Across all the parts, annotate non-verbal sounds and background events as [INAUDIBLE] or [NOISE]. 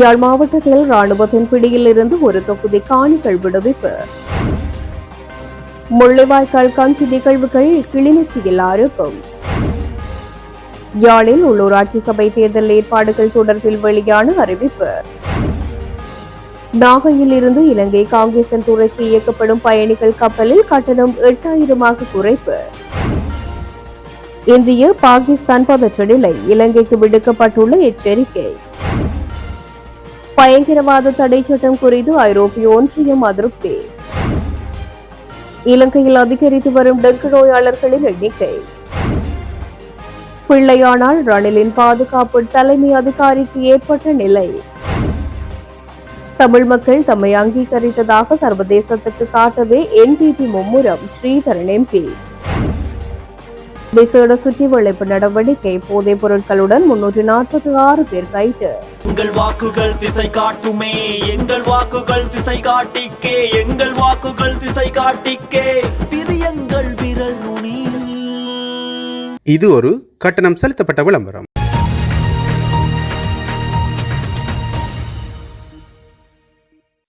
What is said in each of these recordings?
யாழ் மாவட்டத்தில் ராணுவத்தின் பிடியில் இருந்து ஒரு தொகுதி காணிகள் விடுவிப்பு. முள்ளிவாய்க்கால் கஞ்சி நிகழ்வுகள் கிளிநொச்சியில் ஆரம்பம் யாழில் உள்ளூராட்சி சபை தேர்தல் ஏற்பாடுகள் தொடர்பில் வெளியான அறிவிப்பு. நாகையில் இருந்து இலங்கை காங்கிரசன் துறைக்கு இயக்கப்படும் பயணிகள் கப்பலில் கட்டணம் எட்டாயிரமாக குறைப்பு. இந்திய பாகிஸ்தான் பதற்ற நிலை இலங்கைக்கு விடுக்கப்பட்டுள்ள எச்சரிக்கை. பயங்கரவாத தடை சட்டம் குறித்து ஐரோப்பிய ஒன்றியம் அதிருப்தி. இலங்கையில் அதிகரித்து வரும் டெங்கு நோயாளர்களின் எண்ணிக்கை. பிள்ளையானால் ரணிலின் பாதுகாப்பு தலைமை அதிகாரிக்கு ஏற்பட்ட நிலை. தமிழ் மக்கள் தம்மை அங்கீகரித்ததாக சர்வதேசத்துக்கு காட்டவே என்பிபி மும்முரம் ஸ்ரீதரன் எம்பி விசேட சுற்றி வளைப்பு நடவடிக்கை போதைப் பொருட்களுடன் முன்னூற்று நாற்பத்தி ஆறு பேர் கைது. எங்கள் வாக்குகள் திசை காட்டுமே எங்கள் வாக்குகள் திசை காட்டிக்கே எங்கள் வாக்குகள் திசை காட்டிக்கே விரியங்கள் விரல் நுனியில். இது ஒரு கட்டணம் செலுத்தப்பட்ட விளம்பரம்.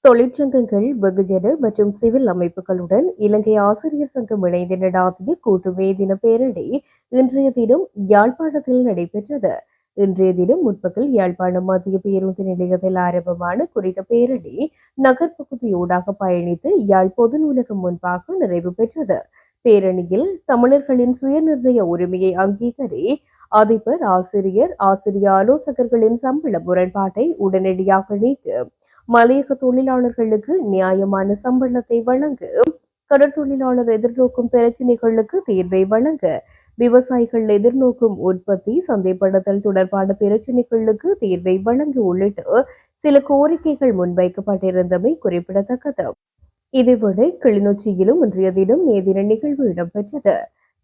தொழிற்சங்கங்கள் வெகுஜன மற்றும் சிவில் அமைப்புகளுடன் இலங்கை ஆசிரியர் சங்கம் இணைந்து நடாத்திய கூட்டு மே தின பேரணி இன்றைய தினம் யாழ்ப்பாணத்தில் நடைபெற்றது. இன்றைய தினம் முற்பகல் யாழ்ப்பாணம் மத்திய பேருந்து நிலையத்தில் ஆரம்பமான குறித்த பேரணி நகர்ப்பகுதியூடாக பயணித்து யாழ் பொது நூலகம் முன்பாக நிறைவு பெற்றது. பேரணியில் தமிழர்களின் சுயநிர்ணய உரிமையை அங்கீகரி அதிபர் ஆசிரியர் ஆசிரிய ஆலோசகர்களின் சம்பள முரண்பாட்டை உடனடியாக நீக்க மலையக தொழிலாளர்களுக்கு நியாயமான சம்பளத்தை வழங்க கடற்தொழிலாளர் எதிர்நோக்கும் பிரச்சினைகளுக்கு தீர்வை வழங்க விவசாயிகள் எதிர்நோக்கும் உற்பத்தி சந்தைப்படுத்தல் தொடர்பான பிரச்சினைகளுக்கு தீர்வை வழங்க உள்ளிட்ட சில கோரிக்கைகள் முன்வைக்கப்பட்டிருந்தமை குறிப்பிடத்தக்கது. இதேவேளை கிளிநொச்சியிலும் இன்றைய தினம் மே தின நிகழ்வு இடம்பெற்றது.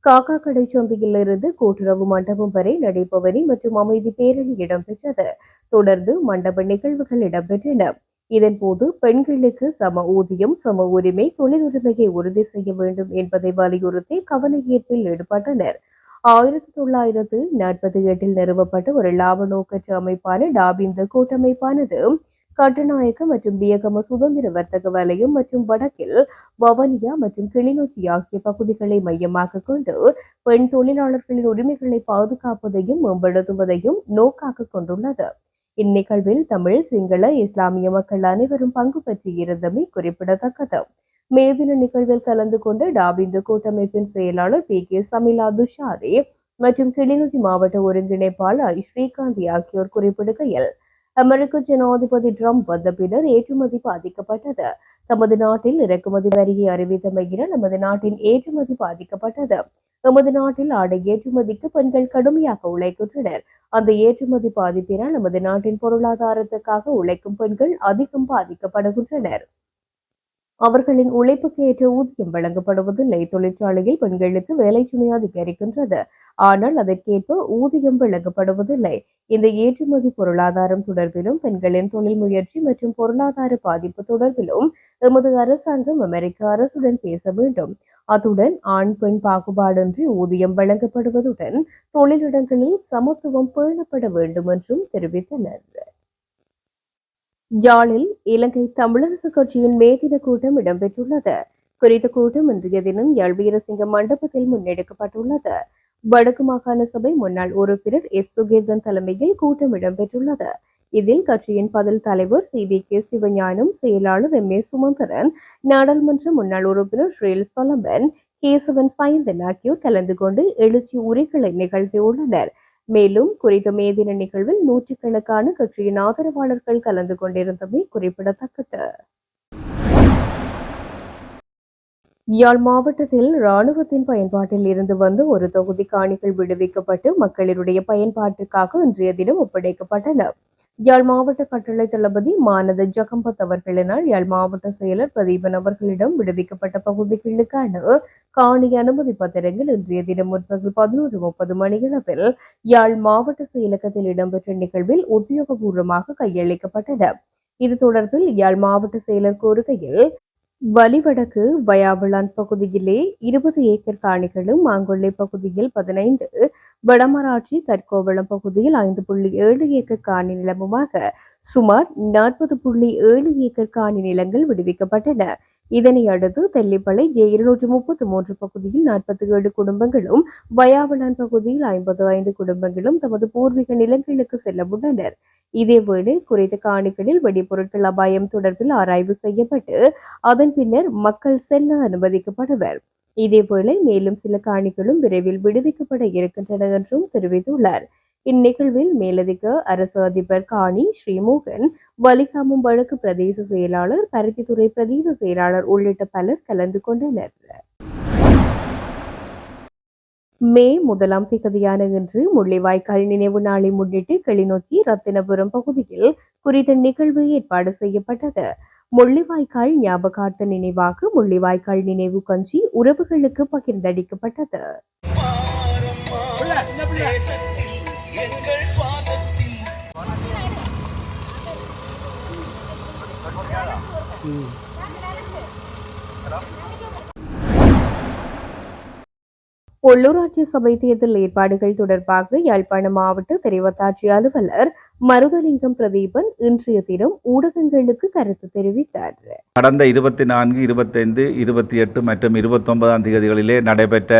காக்கா கடை சந்தையில் இருந்து கூட்டுறவு மண்டபம் வரை நடைபவனி மற்றும் அமைதி பேரணி இடம்பெற்றது. தொடர்ந்து மண்டப நிகழ்வுகள் இடம்பெற்றன. இதன்போது பெண்களுக்கு சம ஊதியம் சம உரிமை தொழில் உரிமையை உறுதி செய்ய வேண்டும் என்பதை வலியுறுத்தி கவன ஈர்ப்பில் ஈடுபட்டனர். ஆயிரத்தி தொள்ளாயிரத்து நாற்பத்தி எட்டில் நிறுவப்பட்ட ஒரு லாப நோக்கற்ற அமைப்பான டாபிந்த கூட்டமைப்பானது கட்டுநாயக்க மற்றும் வியகம சுதந்திர வர்த்தக வலயம் மற்றும் வடக்கில் வவனியா மற்றும் கிளிநொச்சி ஆகிய பகுதிகளை மையமாக கொண்டு பெண் தொழிலாளர்களின் உரிமைகளை பாதுகாப்பதையும் மேம்படுத்துவதையும் நோக்காக கொண்டுள்ளது. இந்நிகழ்வில் தமிழ் சிங்கள இஸ்லாமிய மக்கள் அனைவரும் பங்கு பெற்றிருந்தமை குறிப்பிடத்தக்கது. மேதின நிகழ்வில் கலந்து கொண்ட டாபிந்து கூட்டமைப்பின் செயலாளர் பி. கே. சமிலா துஷாரி மற்றும் கிளிநொச்சி மாவட்ட ஒருங்கிணைப்பாளர் ஸ்ரீகாந்தி ஆகியோர் குறிப்பிடுகையில் அமெரிக்க ஜனாதிபதி ட்ரம்ப் வந்த பின்னர் ஏற்றுமதி பாதிக்கப்பட்டது. தமது நாட்டில் இறக்குமதி வரியை அறிவித்தமையினால் நமது நாட்டின் ஏற்றுமதி பாதிக்கப்பட்டது. நமது நாட்டில் ஆடை ஏற்றுமதிக்கு பெண்கள் கடுமையாக உழைக்கின்றனர். அந்த ஏற்றுமதி பாதிப்பினால் நமது நாட்டின் பொருளாதாரத்துக்காக உழைக்கும் பெண்கள் அதிகம் பாதிக்கப்படுகின்றனர். அவர்களின் உழைப்புக்கு ஏற்ற ஊதியம் வழங்கப்படுவதில்லை தொழிற்சாலையில் பெண்களுக்கு வேலை சுமை அதிகரிக்கின்றது. ஆனால் அதற்கேற்ப ஊதியம் வழங்கப்படுவதில்லை இந்த ஏற்றுமதி பொருளாதாரம் தொடர்பிலும் பெண்களின் தொழில் முயற்சி மற்றும் பொருளாதார பாதிப்பு தொடர்பிலும் எமது அரசாங்கம் அமெரிக்க அரசுடன் பேச வேண்டும். அத்துடன் ஆண் பெண் பாகுபாடின்றி ஊதியம் வழங்கப்படுவதுடன் தொழிலிடங்களில் சமத்துவம் பேணப்பட வேண்டும் என்றும் தெரிவித்தனர். யாழில் இலங்கை தமிழரசு கட்சியின் மேதின கூட்டம் இடம்பெற்றுள்ளது. குறித்த கூட்டம் இன்றைய தினம் யாழ் வீரசிங்க மண்டபத்தில் முன்னெடுக்கப்பட்டுள்ளது. வடக்கு மாகாண சபை முன்னாள் உறுப்பினர் எஸ். சுகேதன் தலைமையில் கூட்டம் இடம்பெற்றுள்ளது. இதில் கட்சியின் பதில் தலைவர் சி. வி. கே. சிவஞானம் செயலாளர் எம். ஏ. சுமந்திரன் நாடாளுமன்ற முன்னாள் உறுப்பினர் ஸ்ரீல் சொலம்பன் கேசவன் சாயந்தன் ஆகியோர் கலந்து கொண்டு எழுச்சி உரைகளை நிகழ்த்தியுள்ளனர். மேலும் குறித்த மேதின நிகழ்வில் நூற்றுக்கணக்கான கட்சியின் ஆதரவாளர்கள் கலந்து கொண்டிருந்தமை குறிப்பிடத்தக்கது. யாழ் மாவட்டத்தில் இராணுவத்தின் பயன்பாட்டில் இருந்து வந்து ஒரு தொகுதி காணிகள் விடுவிக்கப்பட்டு மக்களினுடைய பயன்பாட்டுக்காக இன்றைய தினம் ஒப்படைக்கப்பட்டன. யாழ் மாவட்ட கட்டளை தளபதி மானத ஜகம்பத் அவர்களினால் யாழ் மாவட்ட செயலர் பிரதீபன் அவர்களிடம் விடுவிக்கப்பட்ட பகுதிகளுக்கான காணி அனுமதி பத்திரங்கள் இன்றைய தினம் முற்பகல் பதினோரு முப்பது மணியளவில் யாழ் மாவட்ட செயலகத்தில் இடம்பெற்ற நிகழ்வில் உத்தியோகபூர்வமாக கையளிக்கப்பட்டன. இது தொடர்பில் யாழ் மாவட்ட செயலர் கூறுகையில் வலிவடக்கு வயாவிளான் பகுதியிலே இருபது ஏக்கர் காணிகளும் மாங்கொள்ளை பகுதியில் பதினைந்து வடமராட்சி தற்கோவளம் பகுதியில் ஐந்து புள்ளி ஏழு ஏக்கர் காணி நிலமுமாக சுமார் நாற்பது புள்ளி ஏழு ஏக்கர் காணி நிலங்கள் விடுவிக்கப்பட்டன. இதனை அடுத்து தெல்லிப்பளை ஜே இருநூற்றி முப்பத்தி மூன்று பகுதியில் நாற்பத்தி ஏழு குடும்பங்களும் வயாவளான் பகுதியில் ஐம்பது ஐந்து குடும்பங்களும் தமது பூர்வீக நிலங்களுக்கு செல்ல உள்ளனர் இதேவேளை குறித்த காணிகளில் வெடிபொருட்கள் அபாயம் தொடர்பில் ஆராய்வு செய்யப்பட்டு அதன் பின்னர் மக்கள் செல்ல அனுமதிக்கப்படுவர். இதேவேளை மேலும் சில காணிகளும் விரைவில் விடுவிக்கப்பட இருக்கின்றன என்றும் தெரிவித்துள்ளார். இந்நிகழ்வில் மேலதிக அரசு அதிபர் காணி ஸ்ரீமோகன் வலிகாமம் வழக்கு பிரதேச செயலாளர் பருத்தித்துறை பிரதேச செயலாளர் உள்ளிட்ட பலர் கலந்து கொண்டனர். மே முதலாம் திகதியான இன்று முள்ளிவாய்க்கால் நினைவு நாளை முன்னிட்டு கிளிநொச்சி ரத்தினபுரம் பகுதியில் குறித்த நிகழ்வு ஏற்பாடு செய்யப்பட்டது. முள்ளிவாய்க்கால் ஞாபகார்த்த நினைவாக முள்ளிவாய்க்கால் நினைவு கஞ்சி உறவுகளுக்கு பகிர்ந்தளிக்கப்பட்டது. உள்ளூராட்சி சபை தேர்தல் ஏற்பாடுகள் தொடர்பாக யாழ்ப்பாண மாவட்ட தெரிவத்தாட்சி அலுவலர் மருதலிங்கம் பிரதீபன் இன்றைய தினம் ஊடகங்களுக்கு கருத்து தெரிவித்தார். கடந்த இருபத்தி நான்கு இருபத்தைந்து இருபத்தி எட்டு மற்றும் இருபத்தி ஒன்பதாம் தேதிகளிலே நடைபெற்ற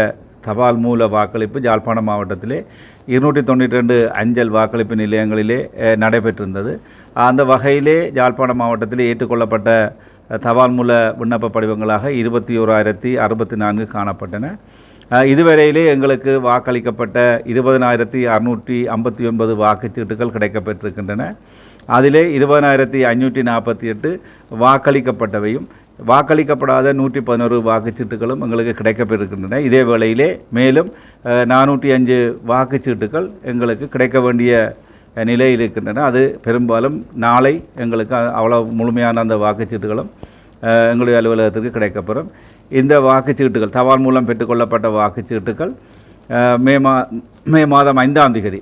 தபால் மூல வாக்களிப்பு யாழ்ப்பாணம் மாவட்டத்திலே இருநூற்றி தொண்ணூற்றி ரெண்டு அஞ்சல் வாக்களிப்பு நிலையங்களிலே நடைபெற்றிருந்தது. அந்த வகையிலே யாழ்ப்பாணம் மாவட்டத்திலே ஏற்றுக்கொள்ளப்பட்ட தபால் மூல விண்ணப்ப படிவங்களாக இருபத்தி ஓராயிரத்தி அறுபத்தி நான்கு காணப்பட்டன. இதுவரையிலே எங்களுக்கு வாக்களிக்கப்பட்ட இருபதனாயிரத்தி அறுநூற்றி ஐம்பத்தி ஒன்பது வாக்குச்சீட்டுகள் கிடைக்கப்பெற்றிருக்கின்றன. அதிலே இருபதனாயிரத்தி ஐநூற்றி நாற்பத்தி எட்டு வாக்களிக்கப்பட்டவையும் வாக்களிக்கப்படாத நூற்றி பதினோரு வாக்குச்சீட்டுகளும் எங்களுக்கு கிடைக்கப்பெறுகின்றன இதே வேளையிலே மேலும் நானூற்றி அஞ்சு வாக்குச்சீட்டுகள் எங்களுக்கு கிடைக்க வேண்டிய நிலை இருக்கின்றன. அது பெரும்பாலும் நாளை எங்களுக்கு அவ்வளோ அவ்வளவு முழுமையான அந்த வாக்குச்சீட்டுகளும் எங்களுடைய அலுவலகத்திற்கு கிடைக்கப்பெறும். இந்த வாக்குச்சீட்டுகள் தபால் மூலம் பெற்றுக்கொள்ளப்பட்ட வாக்குச்சீட்டுகள் மே மா மே மாதம் ஐந்தாம் தேதி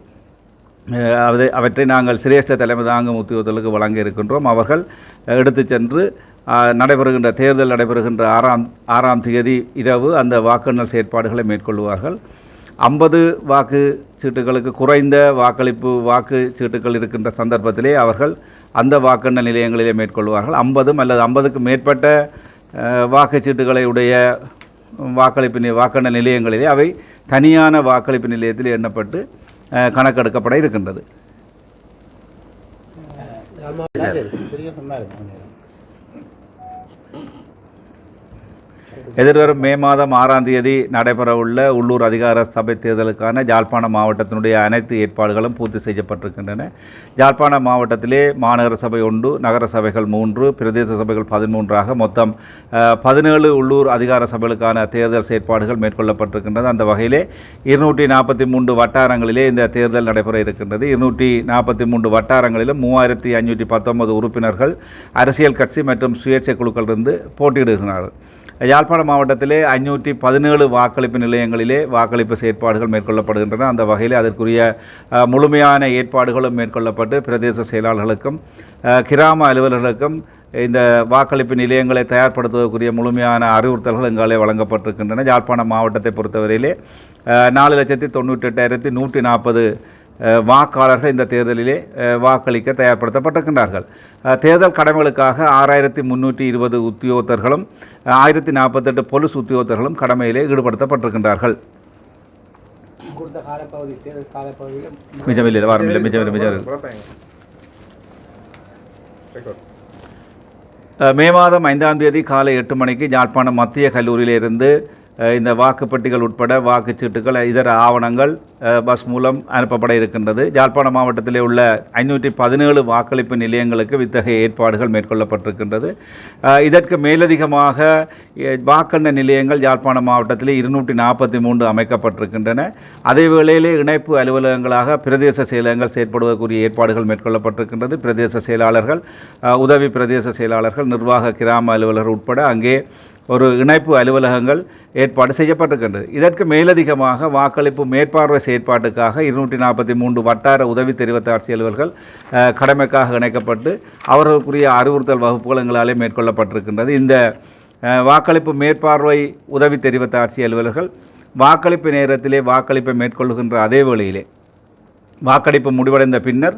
அதை அவற்றை நாங்கள் சிரேஷ்ட தலைமை தாங்கும் உத்தியோகத்தலுக்கு வழங்க இருக்கின்றோம் அவர்கள் எடுத்து சென்று நடைபெறுகின்ற தேர்தல் நடைபெறுகின்ற ஆறாம் ஆறாம் தேதி இரவு அந்த வாக்கெண்ணல் செயற்பாடுகளை மேற்கொள்வார்கள். ஐம்பது வாக்கு சீட்டுகளுக்கு குறைந்த வாக்களிப்பு வாக்கு சீட்டுகள் இருக்கின்ற சந்தர்ப்பத்திலே அவர்கள் அந்த வாக்கெண்ணல் நிலையங்களிலே மேற்கொள்வார்கள். ஐம்பதும் அல்லது ஐம்பதுக்கு மேற்பட்ட வாக்குச்சீட்டுகளை உடைய வாக்களிப்பு நி- வாக்கெண்ணல் நிலையங்களிலே அவை தனியான வாக்களிப்பு நிலையத்தில் எண்ணப்பட்டு கணக்கெடுக்கப்பட இருக்கின்றது. எதிர்வரும் மே மாதம் ஆறாம் தேதி நடைபெறவுள்ள உள்ளூர் அதிகார சபை தேர்தலுக்கான யாழ்ப்பாணம் மாவட்டத்தினுடைய அனைத்து ஏற்பாடுகளும் பூர்த்தி செய்யப்பட்டிருக்கின்றன. யாழ்ப்பாணம் மாவட்டத்திலே மாநகர சபை ஒன்று நகர சபைகள் மூன்று பிரதேச சபைகள் பதிமூன்றாக மொத்தம் பதினேழு உள்ளூர் அதிகார சபைகளுக்கான தேர்தல் செயற்பாடுகள் மேற்கொள்ளப்பட்டிருக்கின்றது. அந்த வகையிலே இருநூற்றி நாற்பத்தி மூன்று வட்டாரங்களிலே இந்த தேர்தல் நடைபெற இருக்கின்றது. இருநூற்றி நாற்பத்தி மூன்று வட்டாரங்களிலும் மூவாயிரத்தி ஐநூற்றி பத்தொன்பது உறுப்பினர்கள் அரசியல் கட்சி மற்றும் சுயேட்சை குழுக்களிலிருந்து போட்டியிடுகிறார்கள். யாழ்ப்பாணம் மாவட்டத்திலே ஐநூற்றி பதினேழு வாக்களிப்பு நிலையங்களிலே வாக்களிப்பு செயற்பாடுகள் மேற்கொள்ளப்படுகின்றன. அந்த வகையில் அதற்குரிய முழுமையான ஏற்பாடுகளும் மேற்கொள்ளப்பட்டு பிரதேச செயலாளர்களுக்கும் கிராம அலுவலர்களுக்கும் இந்த வாக்களிப்பு நிலையங்களை தயார்படுத்துவதற்குரிய முழுமையான அறிவுறுத்தல்கள் எங்களே வழங்கப்பட்டிருக்கின்றன. யாழ்ப்பாணம் மாவட்டத்தை பொறுத்தவரையிலே நாலு லட்சத்தி தொண்ணூற்றி எட்டாயிரத்தி நூற்றி நாற்பது வாக்காளர்கள் இந்த தேர்தலிலே வாக்களிக்க தயார்படுத்தப்பட்டிருக்கின்றார்கள். தேர்தல் கடமைகளுக்காக ஆறாயிரத்தி முந்நூற்றி இருபது உத்தியோகத்தர்களும் ஆயிரத்தி நாற்பத்தெட்டு போலீஸ் உத்தியோகத்தர்களும் கடமையிலே ஈடுபடுத்தப்பட்டிருக்கின்றார்கள். கொடுத்த காலப்பகுதி தேர்தல் காலப்பகுதியில் வாரமில்லை அஹ், மே மாதம் ஐந்தாம் தேதி காலை எட்டு மணிக்கு யாழ்ப்பாணம் மத்திய கல்லூரியிலிருந்து இந்த வாக்குப்பெட்டிகள் உட்பட வாக்குச்சீட்டுகள் இதர ஆவணங்கள் பஸ் மூலம் அனுப்பப்பட இருக்கின்றது. யாழ்ப்பாணம் மாவட்டத்திலே உள்ள ஐநூற்றி பதினேழு வாக்களிப்பு நிலையங்களுக்கு இத்தகைய ஏற்பாடுகள் மேற்கொள்ளப்பட்டிருக்கின்றது. இதற்கு மேலதிகமாக வாக்கெண்ண நிலையங்கள் யாழ்ப்பாணம் மாவட்டத்தில் இருநூற்றி நாற்பத்தி மூன்று அமைக்கப்பட்டிருக்கின்றன. அதே வேளையிலே இணைப்பு அலுவலகங்களாக பிரதேச செயலகங்கள் செயற்படுவதற்குரிய ஏற்பாடுகள் மேற்கொள்ளப்பட்டிருக்கின்றது. பிரதேச செயலாளர்கள் உதவி பிரதேச செயலாளர்கள் நிர்வாக கிராம அலுவலர்கள் உட்பட அங்கே ஒரு இணைப்பு அலுவலகங்கள் ஏற்பாடு செய்யப்பட்டிருக்கின்றது. இதற்கு மேலதிகமாக வாக்களிப்பு மேற்பார்வை செயற்பாட்டுக்காக இருநூற்றி நாற்பத்தி மூன்று வட்டார உதவி தெரிவத்தாட்சி அலுவல்கள் கடமைக்காக இணைக்கப்பட்டு அவர்களுக்குரிய அறிவுறுத்தல் வகுப்புகள் எங்களாலே மேற்கொள்ளப்பட்டிருக்கின்றது. இந்த வாக்களிப்பு மேற்பார்வை உதவி தெரிவித்த ஆட்சி அலுவலர்கள் வாக்களிப்பு நேரத்திலே வாக்களிப்பை மேற்கொள்கின்ற அதே வேளையிலே வாக்கெடுப்பு முடிவடைந்த பின்னர்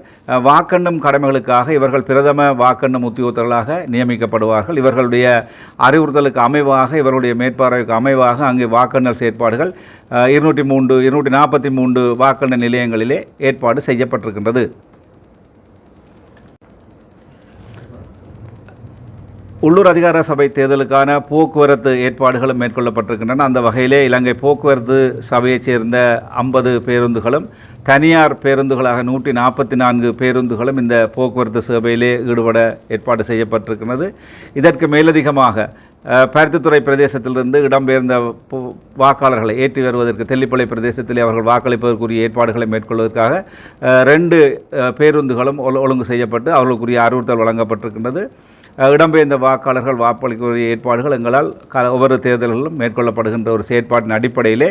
வாக்கெண்ணும் கடமைகளுக்காக இவர்கள் பிரதம வாக்கெண்ணும் உத்தியோகத்தர்களாக நியமிக்கப்படுவார்கள். இவர்களுடைய அறிவுறுத்தலுக்கு அமைவாக இவர்களுடைய மேற்பார்வைக்கு அமைவாக அங்கே வாக்கெண்ணல் செயற்பாடுகள் இருநூற்றி மூன்று இருநூற்றி நாற்பத்தி மூன்று வாக்கெண்ண நிலையங்களிலே ஏற்பாடு செய்யப்பட்டிருக்கின்றது. உள்ளூர் அதிகார சபை தேர்தலுக்கான போக்குவரத்து ஏற்பாடுகளும் மேற்கொள்ளப்பட்டிருக்கின்றன. அந்த வகையிலே இலங்கை போக்குவரத்து சபையைச் சேர்ந்த ஐம்பது பேருந்துகளும் தனியார் பேருந்துகளாக நூற்றி நாற்பத்தி நான்கு பேருந்துகளும் இந்த போக்குவரத்து சேவையிலே ஈடுபட ஏற்பாடு செய்யப்பட்டிருக்கிறது. இதற்கு மேலதிகமாக பருத்தித்துறை பிரதேசத்திலிருந்து இடம்பெயர்ந்த வாக்காளர்களை ஏற்றி வருவதற்கு தெல்லிப்பளை பிரதேசத்தில் அவர்கள் வாக்களிப்பதற்குரிய ஏற்பாடுகளை மேற்கொள்வதற்காக ரெண்டு பேருந்துகளும் ஒழு- ஒழுங்கு செய்யப்பட்டு அவர்களுக்குரிய அறிவுறுத்தல் வழங்கப்பட்டிருக்கின்றது. இடம்பெயர்ந்த வாக்காளர்கள் வாக்களிக்கக்கூடிய ஏற்பாடுகள் எங்களால் க ஒவ்வொரு தேர்தல்களிலும் மேற்கொள்ளப்படுகின்ற ஒரு செயற்பாட்டின் அடிப்படையிலே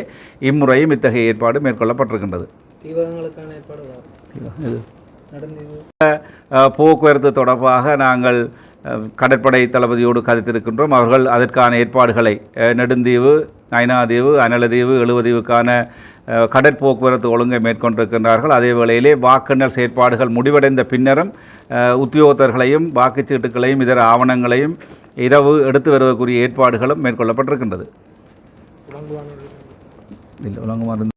இம்முறையும் இத்தகைய ஏற்பாடு மேற்கொள்ளப்பட்டிருக்கின்றது. ஏற்பாடு போக்குவரத்து தொடர்பாக நாங்கள் கடற்படை தளபதியோடு கதைத்திருக்கின்றோம். அவர்கள் அதற்கான ஏற்பாடுகளை நெடுந்தீவு நைனாதீவு அனலதீவு எழுவதீவுக்கான கடற்போக்குவரத்து ஒழுங்கை மேற்கொண்டிருக்கின்றார்கள். அதே வேளையிலே வாக்கெண்ணல் செயற்பாடுகள் முடிவடைந்த பின்னரும் உத்தியோகத்தர்களையும் வாக்குச்சீட்டுகளையும் இதர ஆவணங்களையும் இரவு எடுத்து வருவதற்குரிய ஏற்பாடுகளும் மேற்கொள்ளப்பட்டிருக்கின்றது. இல்லை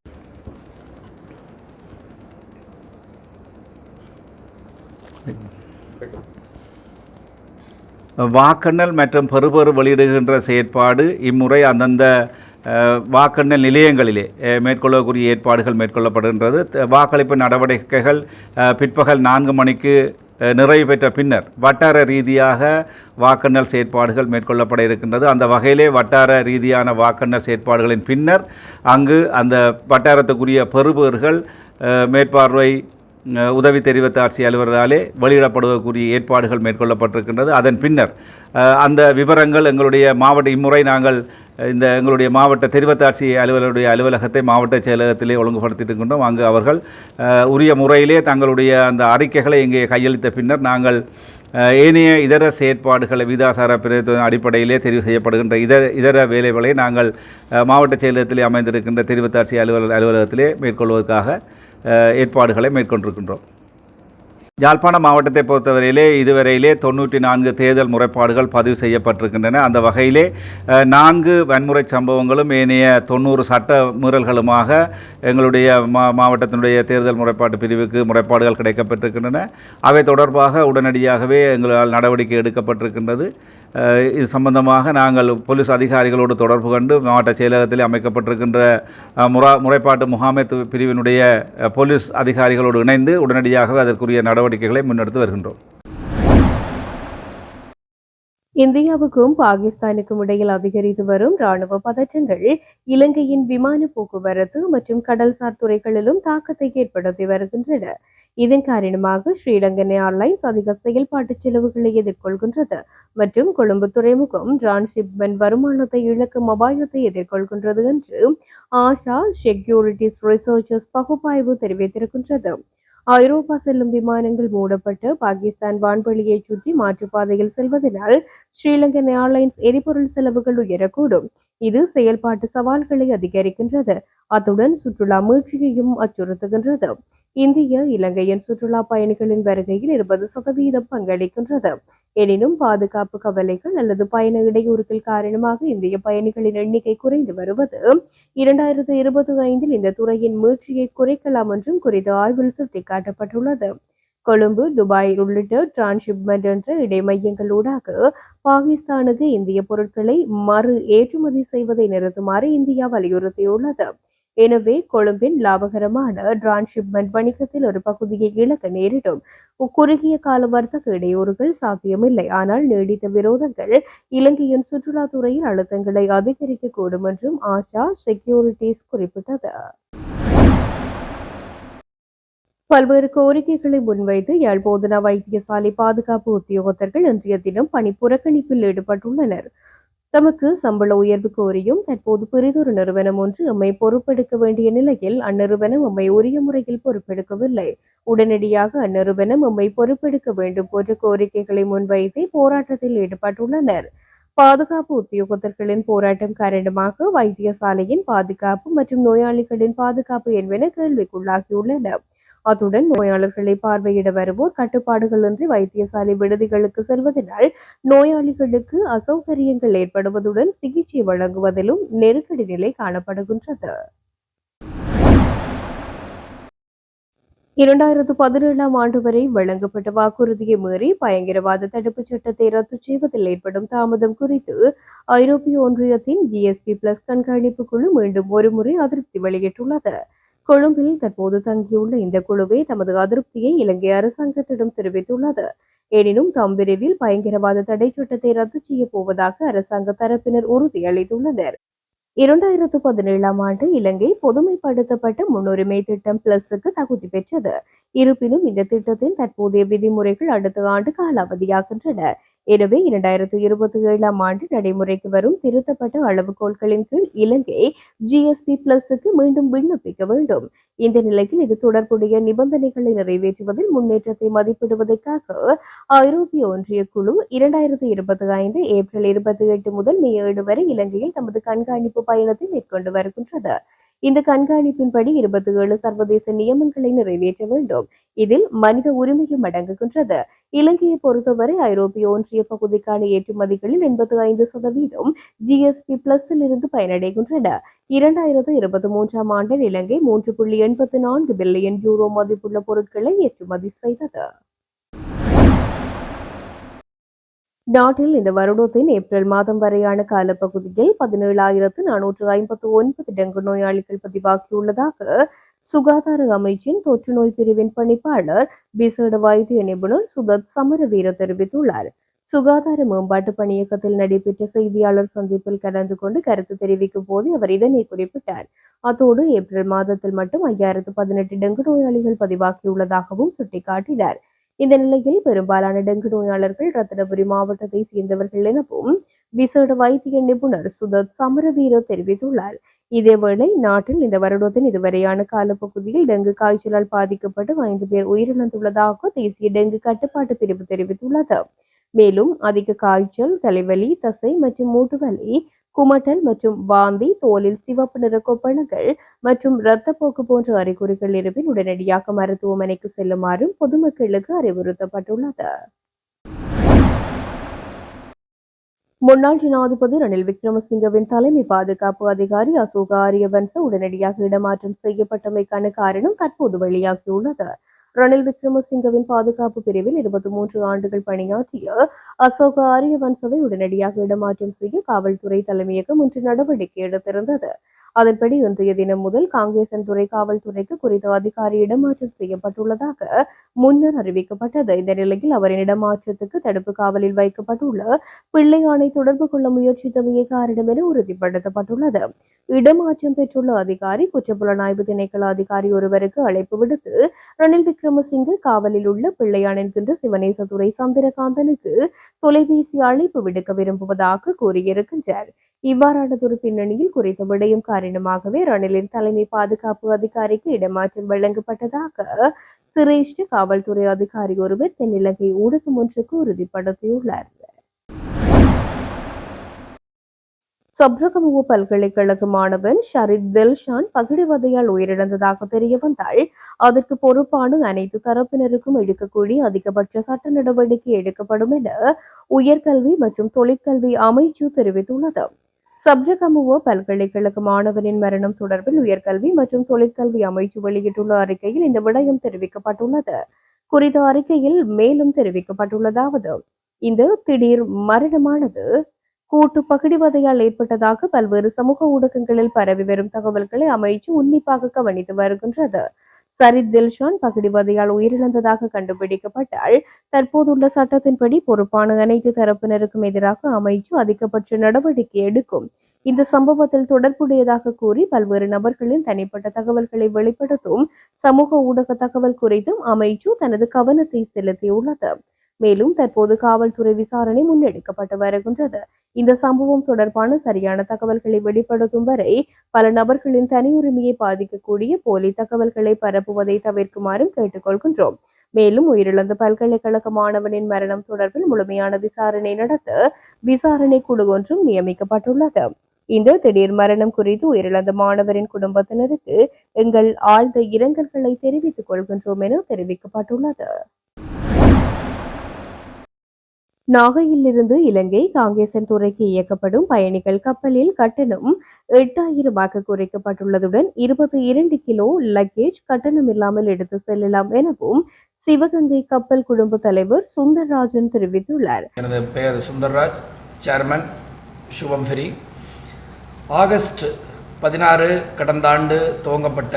வாக்கெண்ணல் மற்றும் பெறுபெறு வெளியிடுகின்ற செயற்பாடு இம்முறை அந்தந்த வாக்கண்ணல் வாக்கெண்ணல் நிலையங்களிலே மேற்கொள்ளக்கூடிய ஏற்பாடுகள் மேற்கொள்ளப்படுகின்றது. வாக்களிப்பு நடவடிக்கைகள் பிற்பகல் நான்கு மணிக்கு நிறைவு பெற்ற பின்னர் வட்டார ரீதியாக வாக்கெண்ணல் செயற்பாடுகள் மேற்கொள்ளப்பட இருக்கின்றது. அந்த வகையிலே வட்டார ரீதியான வாக்கெண்ணல் செயற்பாடுகளின் பின்னர் அங்கு அந்த வட்டாரத்துக்குரிய பெறுபேறுகள் மேற்பார்வை உதவி தெரிவித்த ஆட்சி அலுவலராலே வெளியிடப்படுவதற்குரிய ஏற்பாடுகள் மேற்கொள்ளப்பட்டிருக்கின்றது. அதன் பின்னர் அந்த விவரங்கள் எங்களுடைய மாவட்ட இம்முறை நாங்கள் இந்த எங்களுடைய மாவட்ட தெரிவத்தாட்சி அலுவலருடைய அலுவலகத்தை மாவட்ட செயலகத்திலே ஒழுங்குபடுத்திட்டுக்கின்றோம் அங்கு அவர்கள் உரிய முறையிலே தங்களுடைய அந்த அறிக்கைகளை இங்கே கையளித்த பின்னர் நாங்கள் ஏனைய இதர செயற்பாடுகளை விதாசார பிரதித்துவ அடிப்படையிலே தெரிவு செய்யப்படுகின்ற இதர இதர வேலைகளை நாங்கள் மாவட்ட செயலகத்திலே அமைந்திருக்கின்ற தெரிவத்தாட்சி அலுவலர் அலுவலகத்திலே மேற்கொள்வதற்காக ஏற்பாடுகளை மேற்கொண்டிருக்கின்றோம். யாழ்ப்பாண மாவட்டத்தை பொறுத்தவரையிலே இதுவரையிலே தொண்ணூற்றி நான்கு தேர்தல் முறைப்பாடுகள் பதிவு செய்யப்பட்டிருக்கின்றன. அந்த வகையிலே நான்கு வன்முறை சம்பவங்களும் ஏனைய தொண்ணூறு சட்ட மீறல்களுமாக எங்களுடைய மா மாவட்டத்தினுடைய தேர்தல் முறைப்பாட்டு பிரிவுக்கு முறைப்பாடுகள் கிடைக்கப்பட்டிருக்கின்றன. அவை தொடர்பாக உடனடியாகவே எங்களால் நடவடிக்கை எடுக்கப்பட்டிருக்கின்றது. இது சம்பந்தமாக நாங்கள் போலீஸ் அதிகாரிகளோடு தொடர்பு கொண்டு மாவட்ட செயலகத்தில் அமைக்கப்பட்டிருக்கின்ற முறா முறைப்பாட்டு முகாமைத்து பிரிவினுடைய போலீஸ் அதிகாரிகளோடு இணைந்து உடனடியாகவே அதற்குரிய நடவடிக்கைகளை முன்னெடுத்து வருகின்றோம். இந்தியாவுக்கும் பாகிஸ்தானுக்கும் இடையில் அதிகரித்து வரும் ராணுவ பதற்றங்கள் இலங்கையின் விமான போக்குவரத்து மற்றும் கடல்சார் துறைகளிலும் தாக்கத்தை ஏற்படுத்தி வருகின்றன. இதன் காரணமாக ஸ்ரீலங்கன் ஏர்லைன்ஸ் அதிக செயல்பாட்டு செலவுகளை எதிர்கொள்கின்றது மற்றும் கொழும்பு துறைமுகம் டிரான்ஸ்ஷிப்மெண்ட் வருமானத்தை இழக்கும் அபாயத்தை எதிர்கொள்கின்றது என்று ஆஷா செக்யூரிட்டிஸ் ரிசர்ச்சர்ஸ் பகுப்பாய்வு தெரிவித்திருக்கின்றது. ஐரோப்பா செல்லும் விமானங்கள் மூடப்பட்டு பாகிஸ்தான் வான்வெளியை சுற்றி மாற்றுப்பாதையில் செல்வதனால் ஸ்ரீலங்கன் ஏர்லைன்ஸ் எரிபொருள் செலவுகள் உயரக்கூடும். இது செயல்பாட்டு சவால்களை அதிகரிக்கின்றது. அத்துடன் சுற்றுலா மீழ்ச்சியையும் அச்சுறுத்துகின்றது. இந்திய இலங்கையின் சுற்றுலா பயணிகளின் வருகையில் இருபது சதவீதம் பங்களிக்கின்றது. எனினும் பாதுகாப்பு கவலைகள் அல்லது பயண இடையூறுகள் காரணமாக இந்திய பயணிகளின் எண்ணிக்கை குறைந்து வருவது இரண்டாயிரத்து இருபத்தி ஐந்தில் இந்த துறையின் முயற்சியை குறைக்கலாம் என்றும் குறித்த ஆய்வில் சுட்டிக்காட்டப்பட்டுள்ளது. கொழும்பு துபாய் உள்ளிட்ட டிரான்ஸ்ஷிப்மெண்ட் என்ற இடைமையங்களூடாக பாகிஸ்தானுக்கு இந்திய பொருட்களை மறு ஏற்றுமதி செய்வதை நிறுத்துமாறு இந்தியா வலியுறுத்தியுள்ளது. எனவே கொழும்பின் லாபகரமான டிரான்ஸ்ஷிப்மெண்ட் வணிகத்தில் ஒரு பகுதியை இழக்க நேரிடும். குறுகிய கால வர்த்தக இடையூறுகள் சாத்தியமில்லை. ஆனால் நீடித்த விரோதங்கள் இலங்கையின் சுற்றுலாத்துறையில் அழுத்தங்களை அதிகரிக்கக்கூடும் என்றும் ஆஷா செக்யூரிட்டிஸ் குறிப்பிட்டது. பல்வேறு கோரிக்கைகளை முன்வைத்து யாழ் போதனா வைத்தியசாலை பாதுகாப்பு உத்தியோகத்தர்கள் இன்றைய தினம் பணி புறக்கணிப்பில் ஈடுபட்டுள்ளனர். தமக்கு சம்பள உயர்வு கோரியும் தற்போது பெரிதொரு நிறுவனம் ஒன்று எம்மை பொறுப்பெடுக்க வேண்டிய நிலையில் அந்நிறுவனம் எம்மை உரிய முறையில் பொறுப்பெடுக்கவில்லை. உடனடியாக அந்நிறுவனம் எம்மை பொறுப்பெடுக்க வேண்டும் போன்ற கோரிக்கைகளை முன்வைத்து போராட்டத்தில் ஈடுபட்டுள்ளனர். பாதுகாப்பு உத்தியோகத்தர்களின் போராட்டம் காரணமாக வைத்தியசாலையின் பாதுகாப்பு மற்றும் நோயாளிகளின் பாதுகாப்பு என்பன கேள்விக்குள்ளாகியுள்ளன. அத்துடன் நோயாளர்களை பார்வையிட வருவோர் கட்டுப்பாடுகளின்றி வைத்தியசாலை விடுதிகளுக்கு செல்வதனால் நோயாளிகளுக்கு அசௌகரியங்கள் ஏற்படுவதுடன் சிகிச்சை வழங்குவதிலும் நெருக்கடி நிலை காணப்படுகின்றது. இரண்டாயிரத்து பதினேழாம் ஆண்டு வரை வழங்கப்பட்ட வாக்குறுதியை மீறி பயங்கரவாத தடுப்புச் சட்டத்தை ரத்து செய்வதில் ஏற்படும் தாமதம் குறித்து ஐரோப்பிய ஒன்றியத்தின் ஜிஎஸ்பி பிளஸ் கண்காணிப்பு குழு மீண்டும் ஒருமுறை அதிருப்தி வெளியிட்டுள்ளது. கொழும்பில் தற்போது தங்கியுள்ள இந்த குழுவே தமது அதிருப்தியை இலங்கை அரசாங்கத்திடம் தெரிவித்துள்ளது. எனினும் தாம் விரைவில் பயங்கரவாத தடை சட்டத்தை ரத்து செய்ய போவதாக அரசாங்க தரப்பினர் உறுதியளித்துள்ளனர். இரண்டாயிரத்து பதினேழாம் ஆண்டு இலங்கை பொதுமைப்படுத்தப்பட்ட முன்னுரிமை திட்டம் பிளஸுக்கு தகுதி பெற்றது. இருப்பினும் இந்த திட்டத்தின் தற்போதைய விதிமுறைகள் அடுத்த ஆண்டு காலாவதியாகின்றன. எனவே இரண்டாயிரத்து இருபத்தி ஏழாம் ஆண்டு நடைமுறைக்கு வரும் திருத்தப்பட்ட அளவுகோல்களின் கீழ் இலங்கை ஜிஎஸ்டி பிளஸுக்கு மீண்டும் விண்ணப்பிக்க வேண்டும். இந்த நிலையில் இது தொடர்புடைய நிபந்தனைகளை நிறைவேற்றுவதில் முன்னேற்றத்தை மதிப்பிடுவதற்காக ஐரோப்பிய ஒன்றிய குழு இரண்டாயிரத்தி இருபத்தி ஐந்து ஏப்ரல் இருபத்தி எட்டு முதல் மே ஏழு வரை இலங்கையில் தமது கண்காணிப்பு பயணத்தை மேற்கொண்டு வருகின்றது. இந்த கண்காணிப்பின்படி இருபத்தி ஏழு சர்வதேச நியமங்களை நிறைவேற்ற வேண்டும். இதில் மனித உரிமையும் அடங்குகின்றது இலங்கையை பொறுத்தவரை ஐரோப்பிய ஒன்றிய பகுதிக்கான ஏற்றுமதிகளில் எண்பத்தி ஐந்து சதவீதம் ஜிஎஸ்பி பிளஸில் இருந்து பயனடைகின்றன. இரண்டாயிரத்து இருபத்தி மூன்றாம் ஆண்டில் இலங்கை மூன்று புள்ளி எண்பத்தி நான்கு பில்லியன் யூரோ மதிப்புள்ள பொருட்களை ஏற்றுமதி செய்தது. நாட்டில் இந்த வருடத்தின் ஏப்ரல் மாதம் வரையான காலப்பகுதியில் பதினேழாயிரத்து நானூற்று ஐம்பத்து ஒன்பது டெங்கு நோயாளிகள் பதிவாகியுள்ளதாக சுகாதார அமைச்சின் தொற்று நோய் பிரிவின் பணிப்பாளர் விசேட வைத்திய நிபுணர் சுதத் சமரவீர தெரிவித்துள்ளார். சுகாதார மேம்பாட்டு பணியகத்தில் நடைபெற்ற செய்தியாளர் சந்திப்பில் கலந்து கொண்டு கருத்து தெரிவிக்கும் போது அவர் இதனை குறிப்பிட்டார். அத்தோடு ஏப்ரல் மாதத்தில் மட்டும் ஐயாயிரத்து பதினெட்டு டெங்கு நோயாளிகள் பதிவாகியுள்ளதாகவும் சுட்டிக்காட்டினார். இந்த நிலையில் பெரும்பாலான டெங்கு நோயாளர்கள் ரத்தினபுரி மாவட்டத்தை சேர்ந்தவர்கள் எனவும் விசேட வைத்திய நிபுணர் சுதத் சமரவீர தெரிவித்துள்ளார். இதேவேளை நாட்டில் இந்த வருடத்தின் இதுவரையான காலப்பகுதியில் டெங்கு காய்ச்சலால் பாதிக்கப்பட்டு ஐந்து பேர் உயிரிழந்துள்ளதாக தேசிய டெங்கு கட்டுப்பாட்டு பிரிவு தெரிவித்துள்ளது. மேலும் அதிக காய்ச்சல் தலைவலி தசை மற்றும் மூட்டுவலி குமட்டல் மற்றும் வாந்தி தோலில் சிவப்பு நிற கொப்பணங்கள் மற்றும் இரத்தப்போக்கு போன்ற அறிகுறிகள் இருப்பின் உடனடியாக மருத்துவமனைக்கு செல்லுமாறும் பொதுமக்களுக்கு அறிவுறுத்தப்பட்டுள்ளது. முன்னாள் ஜனாதிபதி ரணில் விக்ரமசிங்கவின் தலைமை பாதுகாப்பு அதிகாரி அசோகா ஆரியவன்ச உடனடியாக இடமாற்றம் செய்யப்பட்டமைக்கான காரணம் தற்போது வெளியாகியுள்ளது. ரணில் விக்ரமசிங்கவின் பாதுகாப்பு பிரிவில் இருபத்தி மூன்று ஆண்டுகள் பணியாற்றிய அசோக ஆரியவன்சவை உடனடியாக இடமாற்றம் செய்ய காவல்துறை தலைமையகம் இன்று நடவடிக்கை எடுத்திருந்தது. அதன்படி இன்றைய தினம் முதல் காங்கேசன் துறை காவல்துறைக்கு குறித்த அதிகாரி இடமாற்றம் செய்யப்பட்டுள்ளதாக முன்னர் அறிவிக்கப்பட்டது. இந்த நிலையில் அவரின் இடமாற்றத்துக்கு தடுப்பு காவலில் வைக்கப்பட்டுள்ள பிள்ளையானை தொடர்பு கொள்ள முயற்சித்தமையே காரணம் என உறுதிப்படுத்தப்பட்டுள்ளது. இடமாற்றம் பெற்றுள்ள அதிகாரி குற்றப்புலனாய்வு திணைக்கள அதிகாரி ஒருவருக்கு அழைப்பு விடுத்து ரணில் விக்ரமசிங்கே காவலில் உள்ள பிள்ளையான் என்கின்ற சிவனேசதுரை சந்திரகாந்தனுக்கு தொலைபேசி அழைப்பு விடுக்க விரும்புவதாக கூறியிருக்கின்றார். இவ்வாறானதொரு பின்னணியில் குறித்த விடயம் காரணமாகவே ரணிலின் தலைமை பாதுகாப்பு அதிகாரிக்கு இடமாற்றம் வழங்கப்பட்டதாக சிரேஷ்ட காவல்துறை அதிகாரி ஒருவர் தென்னிலங்கை ஊடகம் ஒன்றுக்கு உறுதிப்படுத்தியுள்ளார். சப்ரகமுக பல்கலைக்கழக மாணவன் ஷரித் தில்ஷான் பகிடிவதையால் உயிரிழந்ததாக தெரிய வந்தால் அதற்கு பொறுப்பான அனைத்து தரப்பினருக்கும் எடுக்கக்கூடிய அதிகபட்ச சட்ட நடவடிக்கை எடுக்கப்படும் என உயர்கல்வி மற்றும் தொழிற்கல்வி அமைச்சு தெரிவித்துள்ளது. சப்ரகமுவ பல்கலைக்கழக மாணவனின் மரணம் தொடர்பில் உயர்கல்வி மற்றும் தொழிற்கல்வி அமைச்சு வெளியிட்டுள்ள அறிக்கையில் இந்த விடயம் தெரிவிக்கப்பட்டுள்ளது. குறித்த அறிக்கையில் மேலும் தெரிவிக்கப்பட்டுள்ளதாவது இந்த திடீர் மரணமானது. கூட்டு பகிடிவதையால் ஏற்பட்டதாக பல்வேறு சமூக ஊடகங்களில் பரவி வரும் தகவல்களை அமைச்சு உன்னிப்பாக கவனித்து வருகின்றது. சரித் தில்ஷான் பகிடிவதையால் உயிரிழந்ததாக கண்டுபிடிக்கப்பட்டால் தற்போதுள்ள சட்டத்தின்படி பொறுப்பான அனைத்து தரப்பினருக்கும் எதிராக அமைச்சு அதிகபட்ச நடவடிக்கை எடுக்கும். இந்த சம்பவத்தில் தொடர்புடையதாக கூறி பல்வேறு நபர்களின் தனிப்பட்ட தகவல்களை வெளிப்படுத்தும் சமூக ஊடக தகவல் குறித்தும் அமைச்சு தனது கவனத்தை செலுத்தியுள்ளது. மேலும் தற்போது காவல்துறை விசாரணை முன்னெடுக்கப்பட்டு வருகின்றது. இந்த சம்பவம் தொடர்பான சரியான தகவல்களை வெளிப்படுத்தும் வரை பல நபர்களின் தனி உரிமையை பாதிக்கக்கூடிய போலி தகவல்களை பரப்புவதை தவிர்க்குமாறும் கேட்டுக்கொள்கின்றோம். மேலும் உயிரிழந்த பல்கலைக்கழக மாணவனின் மரணம் தொடர்பில் முழுமையான விசாரணை நடத்த விசாரணை குழு ஒன்றும் நியமிக்கப்பட்டுள்ளது. இந்த திடீர் மரணம் குறித்து உயிரிழந்த மாணவரின் குடும்பத்தினருக்கு எங்கள் ஆழ்ந்த இரங்கல்களை தெரிவித்துக் கொள்கின்றோம் என தெரிவிக்கப்பட்டுள்ளது. நாகையிலிருந்து இலங்கை காங்கேசன் துறைக்கு இயக்கப்படும் பயணிகள் கப்பலில் கட்டணம் எட்டாயிரமாக குறைக்கப்பட்டுள்ளதுடன் இருபத்தி இரண்டு கிலோ லக்கேஜ் கட்டணம் இல்லாமல் எடுத்து செல்லலாம் எனவும் சிவகங்கை கப்பல் குடும்ப தலைவர் சுந்தர்ராஜன் தெரிவித்துள்ளார். எனது பெயர் Sundarraj chairman Subham ferry August பதினாறு கடந்த ஆண்டு துவங்கப்பட்ட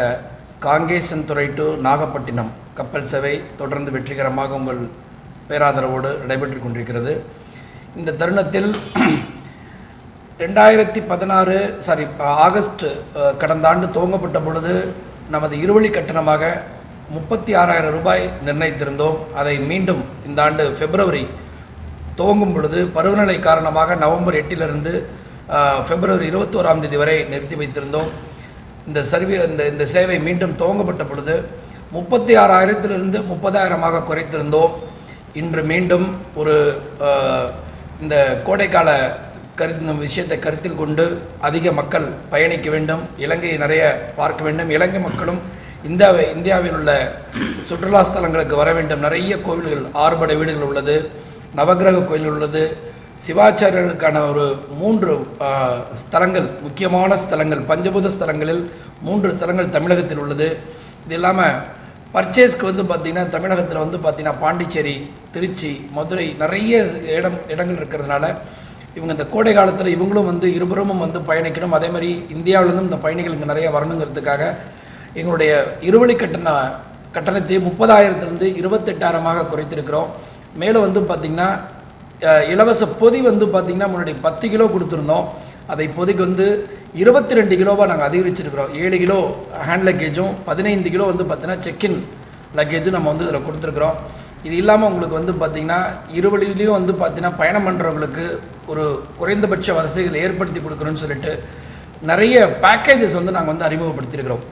காங்கேசன் துறை டு நாகப்பட்டினம் கப்பல் சேவை தொடர்ந்து வெற்றிகரமாக உங்கள் பேராதரவோடு நடைபெற்று கொண்டிருக்கிறது. இந்த தருணத்தில் [CLEARS THROAT] ரெண்டாயிரத்தி பதினாறு சாரி ஆகஸ்ட் கடந்த ஆண்டு துவங்கப்பட்ட பொழுது நமது இருவழி கட்டணமாக முப்பத்தி ஆறாயிரம் ரூபாய் நிர்ணயித்திருந்தோம். அதை மீண்டும் இந்த ஆண்டு பிப்ரவரி துவங்கும் பொழுது பருவநிலை காரணமாக நவம்பர் எட்டிலிருந்து அஹ், பிப்ரவரி இருபத்தோராம் தேதி வரை நிறுத்தி வைத்திருந்தோம். இந்த சர்வி இந்த இந்த சேவை மீண்டும் துவங்கப்பட்ட பொழுது முப்பத்தி ஆறாயிரத்திலிருந்து முப்பதாயிரமாக குறைத்திருந்தோம். இன்று மீண்டும் ஒரு இந்த கோடைக்கால கருத்து விஷயத்தை கருத்தில் கொண்டு அதிக மக்கள் பயணிக்க வேண்டும் இலங்கையை நிறைய பார்க்க வேண்டும் இலங்கை மக்களும் இந்தியாவை இந்தியாவில் உள்ள சுற்றுலா ஸ்தலங்களுக்கு வர வேண்டும். நிறைய கோவில்கள் ஆறுபடை வீடுகள் உள்ளது நவகிரக கோயில் உள்ளது. சிவாச்சாரியர்களுக்கான ஒரு மூன்று ஸ்தலங்கள் முக்கியமான ஸ்தலங்கள் பஞ்சபூத ஸ்தலங்களில் மூன்று ஸ்தலங்கள் தமிழகத்தில் உள்ளது. இது இல்லாமல் பர்ச்சேஸ்க்கு வந்து பார்த்திங்கன்னா தமிழகத்தில் வந்து பார்த்திங்கன்னா பாண்டிச்சேரி திருச்சி மதுரை நிறைய இடம் இடங்கள் இருக்கிறதுனால இவங்க இந்த கோடை காலத்தில் இவங்களும் வந்து இருபுறமும் வந்து பயணிக்கணும். அதே மாதிரி இந்தியாவிலேருந்தும் இந்த பயணிகளுக்கு நிறைய வரணுங்கிறதுக்காக எங்களுடைய இருவழி கட்டண கட்டணத்தை முப்பதாயிரத்துலேருந்து இருபத்தெட்டாயிரமாக குறைத்திருக்கிறோம். மேலும் வந்து பார்த்திங்கன்னா இலவச பொதி வந்து பார்த்திங்கன்னா முன்னாடி பத்து கிலோ கொடுத்துருந்தோம். அதை பொதிக்கு வந்து இருபத்தி ரெண்டு கிலோவாக நாங்கள் அதிகரிச்சிருக்கிறோம். ஏழு கிலோ ஹேண்ட் லக்கேஜும் பதினைந்து கிலோ வந்து பார்த்தீங்கன்னா செக்இன் லக்கேஜும் நம்ம வந்து இதில் கொடுத்துருக்குறோம். இது இல்லாமல் உங்களுக்கு வந்து பார்த்திங்கன்னா இருவழிலையும் வந்து பார்த்திங்கன்னா பயணம் பண்ணுறவங்களுக்கு ஒரு குறைந்தபட்ச வசதிகள் ஏற்படுத்தி கொடுக்குறோன்னு சொல்லிட்டு நிறைய பேக்கேஜஸ் வந்து நாங்கள் வந்து அறிமுகப்படுத்தியிருக்கிறோம்.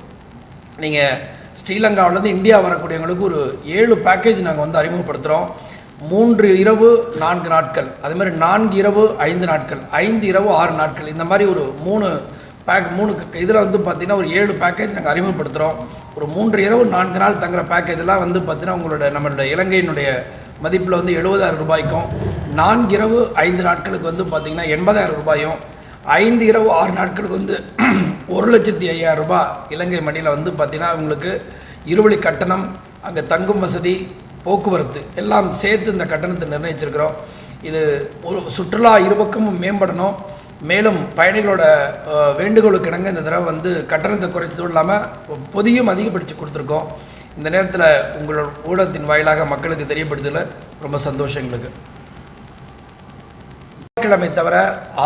நீங்கள் ஸ்ரீலங்காவிலேருந்து இந்தியா வரக்கூடியவங்களுக்கு ஒரு ஏழு பேக்கேஜ் நாங்கள் வந்து அறிமுகப்படுத்துகிறோம் மூன்று இரவு நான்கு நாட்கள். அதே மாதிரி நான்கு இரவு ஐந்து நாட்கள். ஐந்து இரவு ஆறு நாட்கள். இந்த மாதிரி ஒரு மூணு பேக் மூணு இதில் வந்து பார்த்திங்கன்னா ஒரு ஏழு பேக்கேஜ் நாங்கள் அறிமுகப்படுத்துகிறோம் ஒரு மூன்று இரவு நான்கு நாள் தங்குற பேக்கேஜெல்லாம் வந்து பார்த்திங்கன்னா உங்களோட நம்மளோட இலங்கையினுடைய மதிப்பில் வந்து எழுபதாயிரம் ரூபாய்க்கும் நான்கு இரவு ஐந்து நாட்களுக்கு வந்து பார்த்திங்கன்னா எண்பதாயிரம் ரூபாயும் ஐந்து இரவு ஆறு நாட்களுக்கு வந்து [CLEARS THROAT] ஒரு லட்சத்தி ஐயாயிரம் ரூபாய் இலங்கை மணியில் வந்து பார்த்திங்கன்னா உங்களுக்கு இருவழி கட்டணம் அங்கே தங்கும் வசதி போக்குவரத்து எல்லாம் சேர்த்து இந்த கட்டணத்தை நிர்ணயிச்சிருக்கிறோம். இது ஒரு சுற்றுலா இருபக்கமும் மேம்படணும். மேலும் பயணிகளோட வேண்டுகோளுக்கு இணங்க இந்த தடவை வந்து கட்டணத்தை குறைச்சதும் இல்லாமல் பொதியும் அதிகப்படுத்தி கொடுத்துருக்கோம். இந்த நேரத்தில் உங்களோட ஊடகத்தின் வாயிலாக மக்களுக்கு தெரியப்படுத்தல ரொம்ப சந்தோஷம் எங்களுக்கு. கிழமை தவிர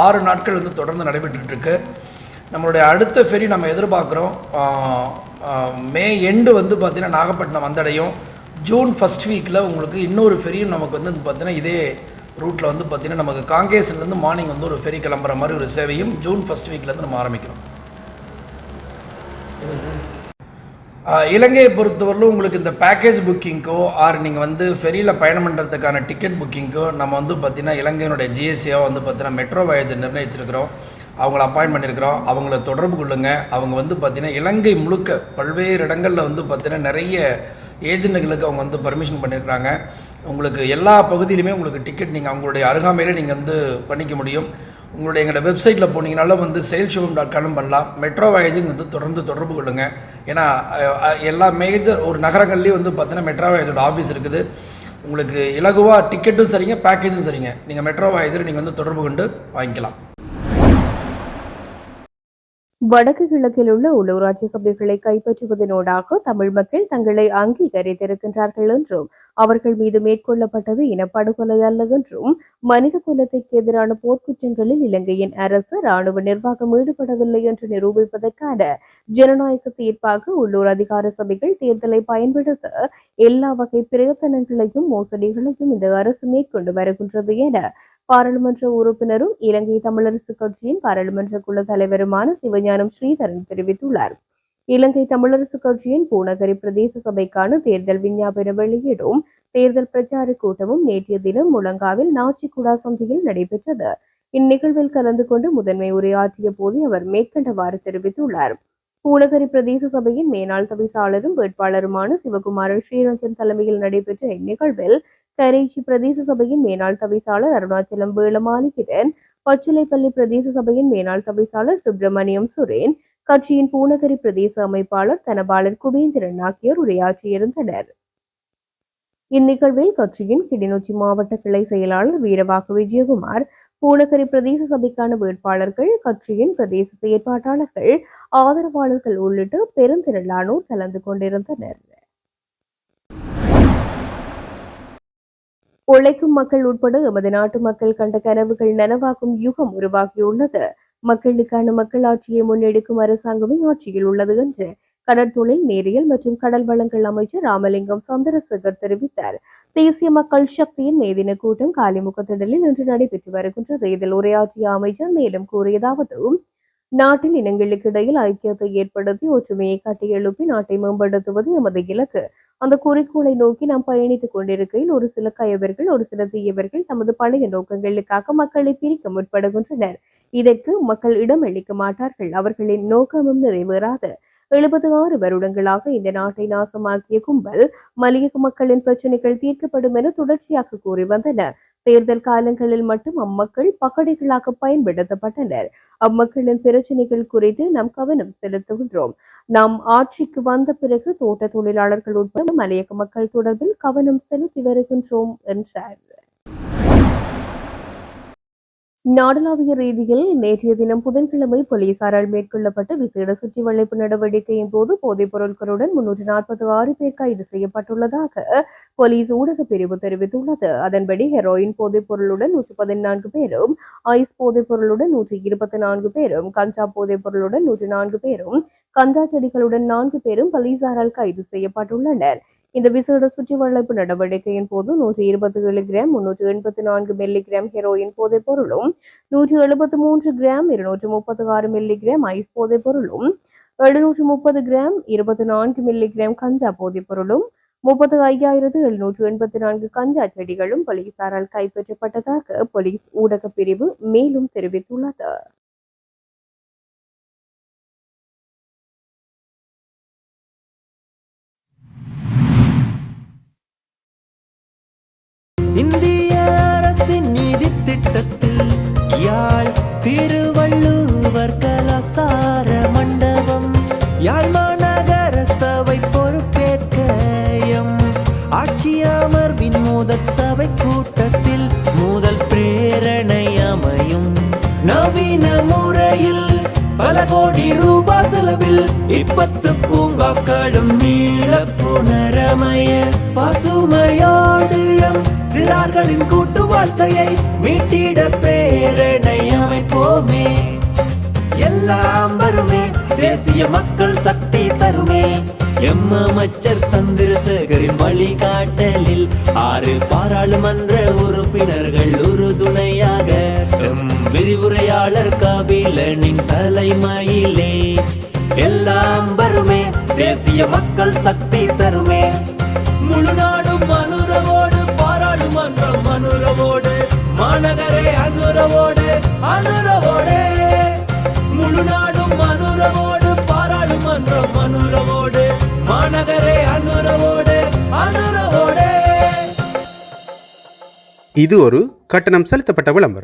ஆறு நாட்கள் வந்து தொடர்ந்து நடைபெற்றுருக்கு நம்மளுடைய அடுத்த ஃபெரி நம்ம எதிர்பார்க்குறோம். மே எண்டு வந்து பார்த்திங்கன்னா நாகப்பட்டினம் வந்தடையும். ஜூன் ஃபஸ்ட் வீக்கில் உங்களுக்கு இன்னொரு ஃபெரியும் நமக்கு வந்து பார்த்தீங்கன்னா இதே ரூட்டில் வந்து பார்த்திங்கன்னா நமக்கு காங்கேசன்லேருந்து மார்னிங் வந்து ஒரு ஃபெரி கிளம்புற மாதிரி ஒரு சேவையும் ஜூன் ஃபஸ்ட் வீக்லேருந்து நம்ம ஆரம்பிக்கிறோம். இலங்கையை பொறுத்தவரையிலும் உங்களுக்கு இந்த பேக்கேஜ் புக்கிங்க்கோ ஆர் நீங்கள் வந்து ஃபெரியில் பயணம் பண்ணுறதுக்கான டிக்கெட் புக்கிங்க்கோ நம்ம வந்து பார்த்திங்கன்னா இலங்கையினுடைய ஜிஎஸ்சியாக வந்து பார்த்திங்கன்னா மெட்ரோ வயது நிர்ணயிச்சிருக்கிறோம். அவங்கள அப்பாயின் பண்ணியிருக்கிறோம் அவங்கள தொடர்பு கொள்ளுங்கள் அவங்க வந்து பார்த்திங்கன்னா இலங்கை முழுக்க பல்வேறு இடங்களில் வந்து பார்த்திங்கன்னா நிறைய ஏஜென்ட்டுகளுக்கு அவங்க வந்து பர்மிஷன் பண்ணியிருக்கிறாங்க உங்களுக்கு எல்லா பகுதியிலுமே உங்களுக்கு டிக்கெட் நீங்கள் அவங்களுடைய அருகாமையிலே நீங்கள் வந்து பண்ணிக்க முடியும். உங்களுடைய எங்களோட வெப்சைட்டில் போனீங்கனாலும் வந்து சேல் ஷோரூம் டாட் காலும் பண்ணலாம். மெட்ரோ வாயேஜும் வந்து தொடர்ந்து தொடர்பு கொள்ளுங்கள் ஏன்னா எல்லா மேஜர் ஒரு நகரங்கள்லேயும் வந்து பார்த்தீங்கன்னா மெட்ரோ வாயேஜோட ஆஃபீஸ் இருக்குது. உங்களுக்கு இலகுவாக டிக்கெட்டும் சரிங்க பேக்கேஜும் சரிங்க. நீங்கள் மெட்ரோ வாயேஜில் நீங்கள் வந்து தொடர்பு கொண்டு வாங்கிக்கலாம். வடக்கு கிழக்கில் உள்ள உள்ளூராட்சி சபைகளை கைப்பற்றுவதனூடாக தமிழ் மக்கள் தங்களை அங்கீகரித்திருக்கின்றார்கள் என்றும் அவர்கள் மீது மேற்கொள்ளப்பட்டது இனப்படுகொலை அல்ல என்றும் மனித குலத்திற்கு எதிரான போர்க்குற்றங்களில் இலங்கையின் அரசு ராணுவ நிர்வாகம் ஈடுபடவில்லை என்று நிரூபிப்பதற்கான ஜனநாயக தீர்ப்பாக உள்ளூர் அதிகார சபைகள் தேர்தலை பயன்படுத்த எல்லா வகை பிரயத்தனங்களையும் மோசடிகளையும் இந்த அரசு மேற்கொண்டு வருகின்றது என பாராளுமன்ற உறுப்பினரும் இலங்கை தமிழரசு கட்சியின் பாராளுமன்ற குழு தலைவருமான சிவஞானம் ஸ்ரீதரன் தெரிவித்துள்ளார். இலங்கை தமிழரசு கட்சியின் பூநகரி பிரதேச சபைக்கான தேர்தல் விஞ்ஞாபன வெளியீடும் தேர்தல் பிரச்சார கூட்டமும் நேற்றைய தினம் முழங்காவில் நாச்சிக்குடா சந்தியில் நடைபெற்றது. இந்நிகழ்வில் கலந்து கொண்டு முதன்மை உரையாற்றிய போது அவர் மேற்கண்டவாறு தெரிவித்துள்ளார். பூநகரி பிரதேச சபையின் மேனாள் தவிசாளரும் வேட்பாளருமான சிவகுமாரன் ஸ்ரீரஞ்சன் தலைமையில் நடைபெற்ற இந்நிகழ்வில் கரைச்சி பிரதேச சபையின் மேனாள் தவிசாளர் அருணாச்சலம் வேளமாலிகிடன் பச்சிலைப்பள்ளி பிரதேச சபையின் மேனாள் தவிசாளர் சுப்பிரமணியம் சுரேன் கட்சியின் பூநகரி பிரதேச அமைப்பாளர் தனபாலர் குபேந்திரன் ஆகியோர் உரையாற்றியிருந்தனர். இந்நிகழ்வில் கட்சியின் கிளிநொச்சி மாவட்ட கிளை செயலாளர் வீரவாக்கு விஜயகுமார் பூநகரி பிரதேச சபைக்கான வேட்பாளர்கள் கட்சியின் பிரதேச செயற்பாட்டாளர்கள் ஆதரவாளர்கள் உள்ளிட்ட பெருந்திரளானோர் கலந்து கொண்டிருந்தனர். உழைக்கும் மக்கள் உட்பட எமது நாட்டு மக்கள் கண்ட கனவுகள் நனவாக்கும் யுகம் உருவாகியுள்ளது. மக்களுக்கான மக்களாட்சியை முன்னெடுக்கும் அரசாங்கமே ஆட்சியில் உள்ளது என்று கடற்தொழில் நேரியல் மற்றும் கடல் வளங்கள் அமைச்சர் ராமலிங்கம் சந்திரசேகர் தெரிவித்தார். தேசிய மக்கள் சக்தியின் மேதின கூட்டம் காலிமுகத்திடலில் இன்று நடைபெற்று வருகின்றது. இதில் உரையாற்றிய அமைச்சர் மேலும் கூறியதாவது நாட்டில் இனங்களுக்கு இடையில் ஐக்கியத்தை ஏற்படுத்தி ஒற்றுமையை கட்டியெழுப்பி நாட்டை மேம்படுத்துவது எமது இலக்கு. அந்த குறிக்கோளை நோக்கி நாம் பயணித்துக் கொண்டிருக்கையில் ஒரு சில கயவர்கள் ஒரு சில தீயவர்கள் தமது பழைய நோக்கங்களுக்காக மக்களை பிரிக்க முற்படுகின்றனர். இதற்கு மக்கள் இடமளிக்க மாட்டார்கள். அவர்களின் நோக்கமும் நிறைவேறாது. எழுபது ஆறு வருடங்களாக இந்த நாட்டை நாசமாக்கிய கும்பல் மலையக மக்களின் பிரச்சனைகள் தீர்க்கப்படும் என தொடர்ச்சியாக கூறி வந்தனர் தேர்தல் காலங்களில் மட்டும் அம்மக்கள் பகடைகளாக பயன்படுத்தப்பட்டனர். அம்மக்களின் பிரச்சனைகள் குறித்து நாம் கவனம் செலுத்துகின்றோம். நாம் ஆட்சிக்கு வந்த பிறகு தோட்ட தொழிலாளர்கள் உட்பட மலையக மக்கள் தொடர்பில் கவனம் செலுத்தி வருகின்றோம் என்றார். நாடளாவிய ரீதியில் நேற்றைய தினம் புதன்கிழமை போலீசாரால் மேற்கொள்ளப்பட்ட விசேட சுற்றி வளைப்பு நடவடிக்கையின் போது போதைப் பொருட்களுடன் முன்னூற்றி நாற்பத்தி ஆறு பேர் கைது செய்யப்பட்டுள்ளதாக போலீஸ் ஊடக பிரிவு தெரிவித்துள்ளது. அதன்படி ஹெரோயின் போதைப் பொருளுடன் நூற்றி பதினான்கு பேரும் ஐஸ் போதைப் பொருளுடன் நூற்றி இருபத்தி நான்கு பேரும் கஞ்சா போதைப் பொருளுடன் நூற்றி நான்கு பேரும் கஞ்சா செடிகளுடன் நான்கு பேரும் போலீசாரால் கைது செய்யப்பட்டுள்ளனர். இந்த விசேட சுற்றி வளைப்பு நடவடிக்கையின் போது நூற்றி இருபத்தி ஏழு கிராம் முன்னூற்றி எண்பத்தி நான்கு மில்லி கிராம் ஹெரோயின் போதைப் பொருளும் நூற்று எழுபத்தி மூன்று கிராம் இருநூற்று முப்பத்தி ஆறு மில்லி கிராம் ஐஸ் போதைப் பொருளும் எழுநூற்று முப்பது கிராம் இருபத்தி நான்கு மில்லி கிராம் கஞ்சா போதைப் பொருளும் முப்பத்து ஐயாயிரத்து எழுநூற்று எண்பத்தி நான்கு கஞ்சா செடிகளும் போலீசாரால் கைப்பற்றப்பட்டதாக போலீஸ் ஊடக பிரிவு மேலும் தெரிவித்துள்ளது. இந்திய அரசின் நிதி திட்டத்தில் யாழ் திருவள்ளுவர் கலாசார மண்டபம் யாழ் மாநகர சபை பொறுப்பேற்க எம் ஆட்சி அமர்வின் முதல் சபை கூட்டத்தில் முதல் பிரேரணை அமையும். நவீன முறையில் பல கோடி ரூபாய் செலவில் இப்பத்து பூங்காக்களும் நீள புனரமய பசுமையோடு எம் சிறார்களின் கூட்டு வார்த்தையை மீட்டிட பேரணை அமைப்போமே. எல்லாம் வருமே தேசிய மக்கள் சக்தி தருமே. எம் அமைச்சர் சந்திரசேகரின் வழிகாட்டலில் ஆறு பாராளுமன்ற உறுப்பினர்கள் உறுதுணையாக. எம் விரிவுரையாளர் கபிலனின் தலைமையிலே. எல்லாம் வருமே தேசிய மக்கள் சக்தி தருமே. முழு நாடு பாராளுமன்றம் அனுரவோடு மாநகரே அனுரவோடு அனுரவோடு. முழு நாடும் அனுரவோடு பாராளுமன்றம் அனுரவோடு மாநகரே அனுரவோடு அனுரவோடு. இது ஒரு கட்டணம் செலுத்தப்பட்ட விளம்பரம்.